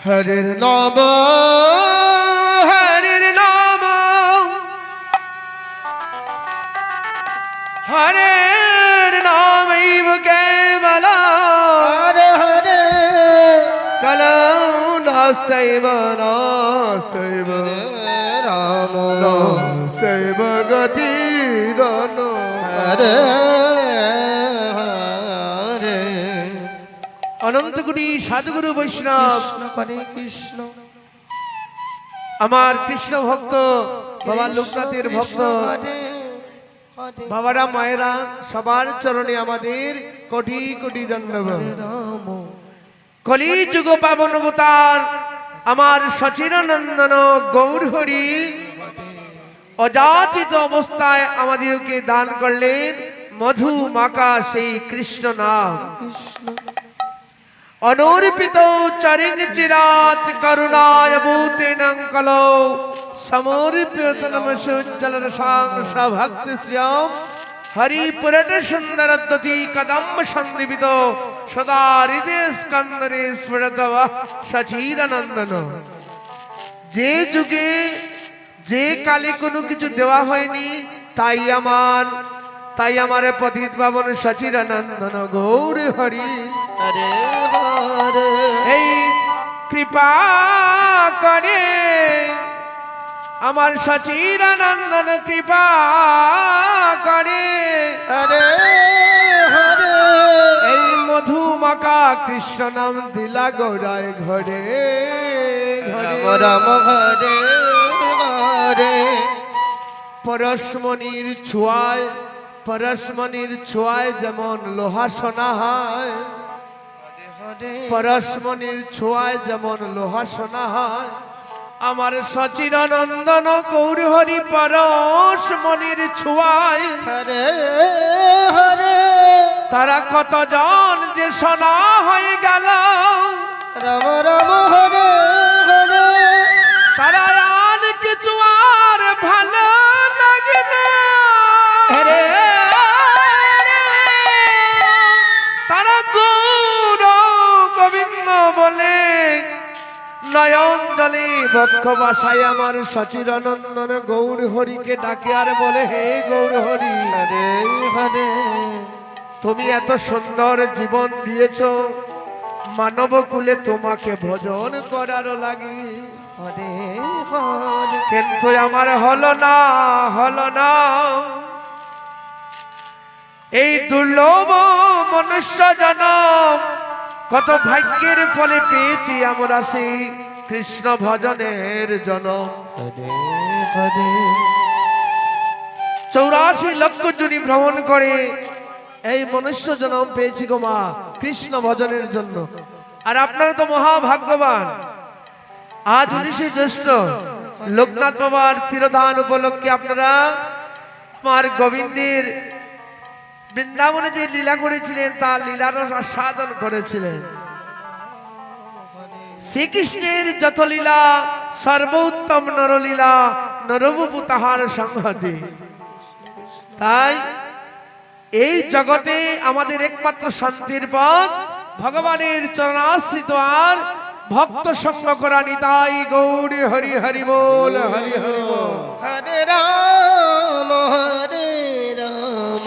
হরির নাম হরির নাম হরের নাম কেবল হরে হরে কলৌ নাস্তৈব নাস্তৈব রাম নাস্তৈব গতিরন হরে হরে অনন্তগুড়ি সাধুগুরু বৈষ্ণব। কৃষ্ণ আমার কৃষ্ণ ভক্ত বাবা লোকনাথের ভক্ত বাবারা মায়েরা সবার চরণে আমাদের কোটি কোটি রাম। কলি যুগ পাবন অবতার আমার সচিরানন্দন গৌর হরি। অযাচিত অবস্থায় আমাদেরকে দান করলেন মধু মাকা সেই কৃষ্ণ নাম। কৃষ্ণ অনর্পিত চরিং চিরাত করুণায় ভূতেনং কলৌ। সমর্পিত নমসুজ্জল রসাংস ভক্তি শ্রিয়ম হরি পুরট সুন্দর দ্যতি কদম্ব সন্দীপিত সদা হৃদয় স্কন্দরে স্ফুরত সচিরানন্দন যে যুগে যে কালে কোনো কিছু দেওয়া হয়নি, তাই আমার তাই আমার পতিত পাবন সচিরানন্দন গৌর হরি। হরে হরে। এই কৃপা করে আমার সচিরানন্দন কৃপা করে। হরে হরে। এই মধুমাকা কৃষ্ণ নাম দিলা গৌরায় ঘরে। রাম রাম হরে হরে। পরশমণির ছোঁয়ায় পরশমণির ছোঁয়ায় যেমন লোহা সোনা হয় পরশমণির ছোঁয়ায় যেমন লোহা সোনা হয় আমার সচিরানন্দন গৌর হরি পরশমণির ছোঁয়ায়। হরে হরে। তারা কতজন যে সোনা হয়ে গেল। রাম রাম হরে। নয়ন জলে বক্ষ বাসায় আমার সচিরানন্দন গৌর হরিকে ডাকে আর বলে হে গৌর হরি হরে হরে তুমি এত সুন্দর জীবন দিয়েছ। মানব কুলে তোমাকে ভজন করার লাগি। কিন্তু আমার হলো না হলো না। এই দুর্লভ মনুষ্য জনম কত ভাগ্যের ফলে পেয়েছি আমরা সেই কৃষ্ণ ভজনের হরে চৌরাশি লক্ষ জুনি ভ্রমণ করে, এই মনুষ্য জনম পেয়েছি গো মা, কৃষ্ণ ভজনের জন্য। আর আপনারা তো মহাভাগ্যবান। আজ উনিশে জ্যৈষ্ঠ লোকনাথ বাবার তিরোধান উপলক্ষে আপনারা আমার গোবিন্দের বৃন্দাবনে যে লীলা করেছিলেন, তার লীলার আস্বাদন করেছিলেন। শ্রীকৃষ্ণের যত লীলা, সর্বোত্তম নরলীলা নরবপু তাহার সংহতি। তাই এই জগতে আমাদের একমাত্র শান্তির পথ, ভগবানের চরণাশ্রিত আর ভক্ত সঙ্গ করা নিতাই গৌরী হরি হরি বল, হরি হরি বল। হরে রাম হরে রাম।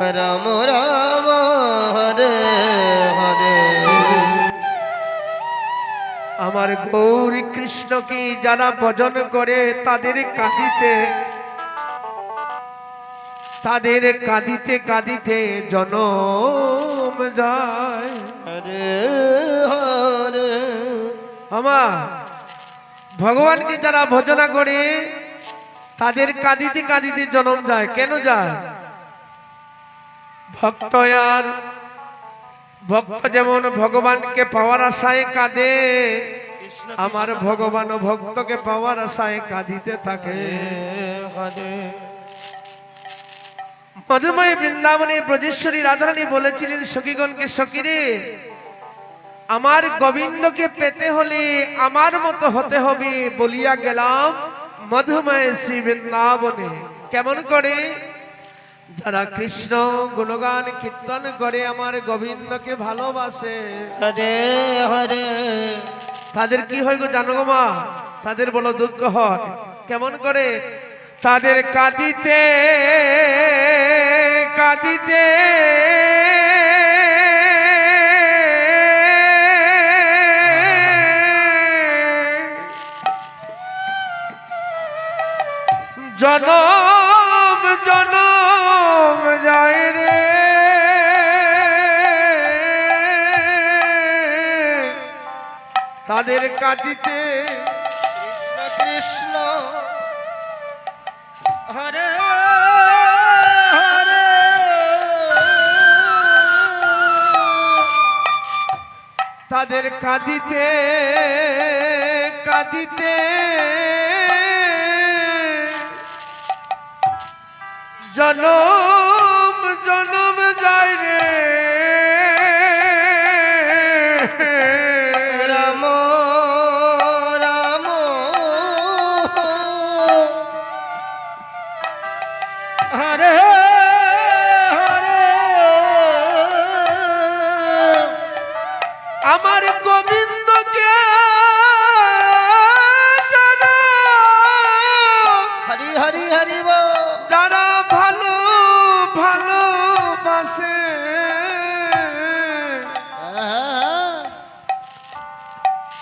রাম রাম হরে হরে। আমার গৌরী কৃষ্ণকে যারা ভজন করে তাদের কাঁদিতে তাদের কাঁদিতে কাঁদিতে জনম যায়? আমার ভগবানকে যারা ভজনা করে তাদের কাঁদিতে কাঁদিতে জনম যায়। কেন যায়? ভক্ত আর ভক্ত যেমন ভগবানকে পাওয়ার আশায় কাঁদে, আমার ভগবান ভক্তকে পাওয়ার আশায় কাঁদিতে থাকে। মধুময় বৃন্দাবনে ব্রজেশ্বরী রাধারানী বলেছিলেন, সখীগণকে সখীরে, আমার গোবিন্দকে পেতে হলে আমার মতো হতে হবে বলিয়া গেলাম মধুময় শ্রী বৃন্দাবনে। কেমন করে? যারা কৃষ্ণ গুণগান কীর্তন করে আমার গোবিন্দকে ভালোবাসে। হরে হরে। তাদের কি হয় গো জানো গো মা? তাদের বড় দুঃখ হয়। কেমন করে? তাদের কাঁদিতে কাঁদিতে জনম জনম তাদের কাঁদিতে কৃষ্ণ হরে হরে। তাদের কাঁদিতে কাঁদিতে। জনম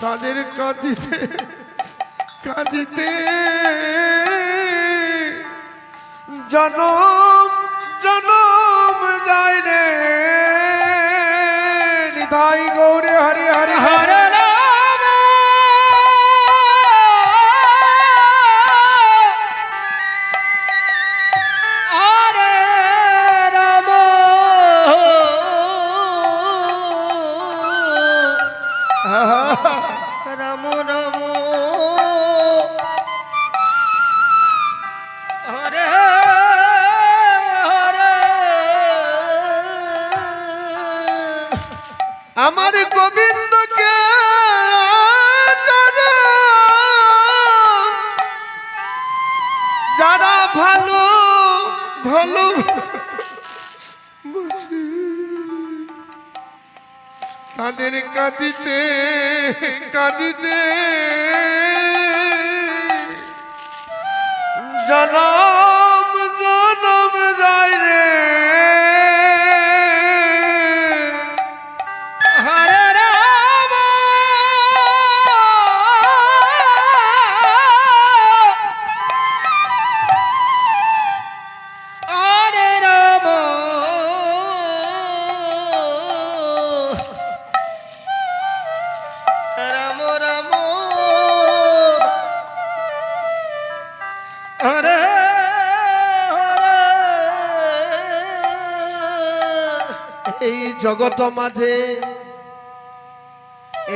তাদের কাঁদিতে কাঁদিতে জনম জনম যায় রে নিতাই গৌরে হরি হরি হরে। আমার গোবিন্দকে যারা ভালো ভালো তাদের কাঁদিতে কাঁদিতে। জনম জগত মাঝে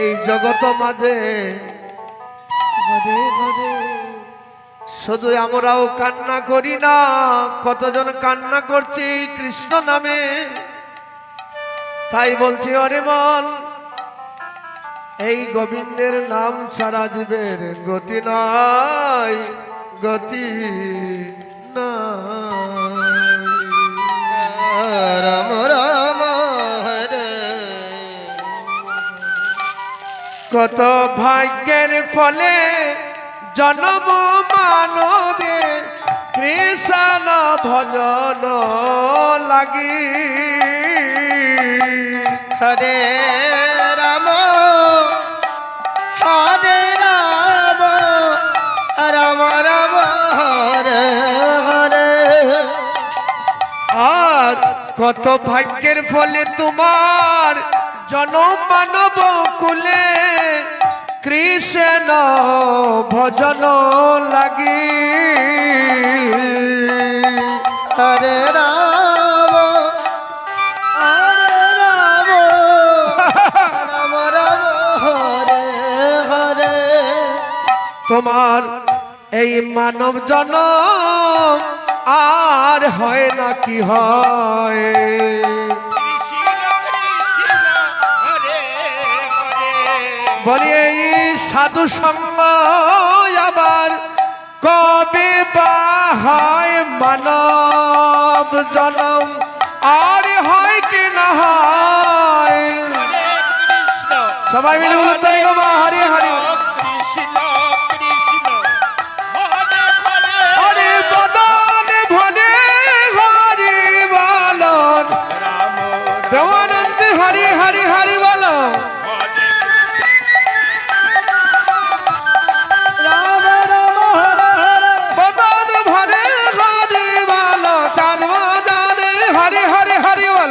এই জগত মাঝে। শুধু আমরাও কান্না করি না কতজন কান্না করছে এই কৃষ্ণ নামে। তাই বলছি অরে মন এই গোবিন্দের নাম সারা জীবের গতি নাই গতি না রাম কত ভাগ্যের ফলে জন্ম মানবে কৃষ্ণ ভজন লাগি। হরে রাম হরে রাম রাম রাম হরে হরে। আর কত ভাগ্যের ফলে তোমার জনম মানব কুলে কৃষ্ণ ভজন লাগি। হরে রাম হরে রাম রাম রাম হরে হরে। তোমার এই মানব জনম আর হয় না কি হয়? বলি এই সাধু সঙ্গ আবার কবি বা হয় মানব জনম? আর হয় কি না হয়? সবাই মিলে বলুন